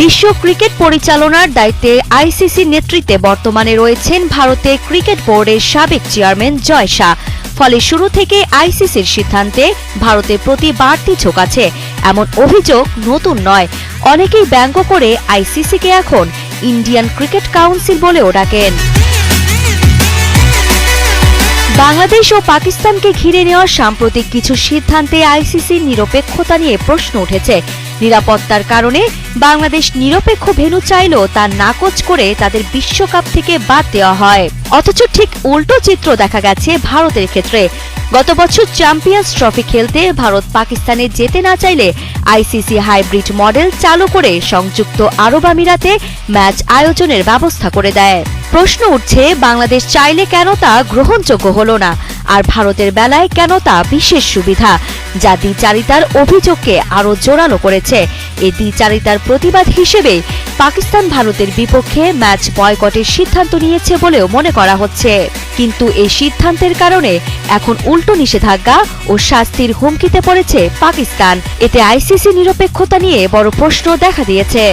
বিশ্ব ক্রিকেট পরিচালনার দায়িত্বে আইসিসি নেতৃত্বে বর্তমানে রয়েছেন ভারতের ক্রিকেট বোর্ডের সাবেক চেয়ারম্যান জয় শাহ। ফলে শুরু থেকে আইসিসির সিদ্ধান্তে ভারতের প্রতি বাড়তি ঝোঁক আছে। এমন অভিযোগ নতুন নয়। অনেকেই ব্যঙ্গ করে আইসিসিকে এখন ইন্ডিয়ান ক্রিকেট কাউন্সিল বলেও ডাকেন। বাংলাদেশ ও পাকিস্তানকে ঘিরে নেওয়া সাম্প্রতিক কিছু সিদ্ধান্তে আইসিসির নিরপেক্ষতা নিয়ে প্রশ্ন উঠেছে। নিরাপত্তার কারণে বাংলাদেশ নিরপেক্ষ ভেন্যু চাইলেও তা নাকচ করে তাদের বিশ্বকাপ থেকে বাদ দেওয়া হয়। অথচ ঠিক উল্টো চিত্র দেখা গেছে ভারতের ক্ষেত্রে। গত বছর চ্যাম্পিয়ন্স ট্রফি খেলতে ভারত পাকিস্তানে যেতে না চাইলে আইসিসি হাইব্রিড মডেল চালু করে সংযুক্ত আরব আমিরাতে ম্যাচ আয়োজনের ব্যবস্থা করে দেয়। প্রশ্ন উঠছে, বাংলাদেশ চাইলে কেন তা গ্রহণযোগ্য হলো না? আর ভারতের বেলায় কেন তা বিশেষ সুবিধা? যা দ্বিচারিতার অভিযোগকে আরও জোরালো করেছে। এই দ্বিচারিতার প্রতিবাদ হিসেবে পাকিস্তান ভারতের বিপক্ষে ম্যাচ বয়কটের সিদ্ধান্ত নিয়েছে বলেও মনে করা হচ্ছে। কিন্তু এই সিদ্ধান্তের কারণে এখন উল্টো নিষেধাজ্ঞা ও শাস্তির হুমকিতে পড়েছে পাকিস্তান। এতে আইসিসি নিরপেক্ষতা নিয়ে বড় প্রশ্ন দেখা দিয়েছে।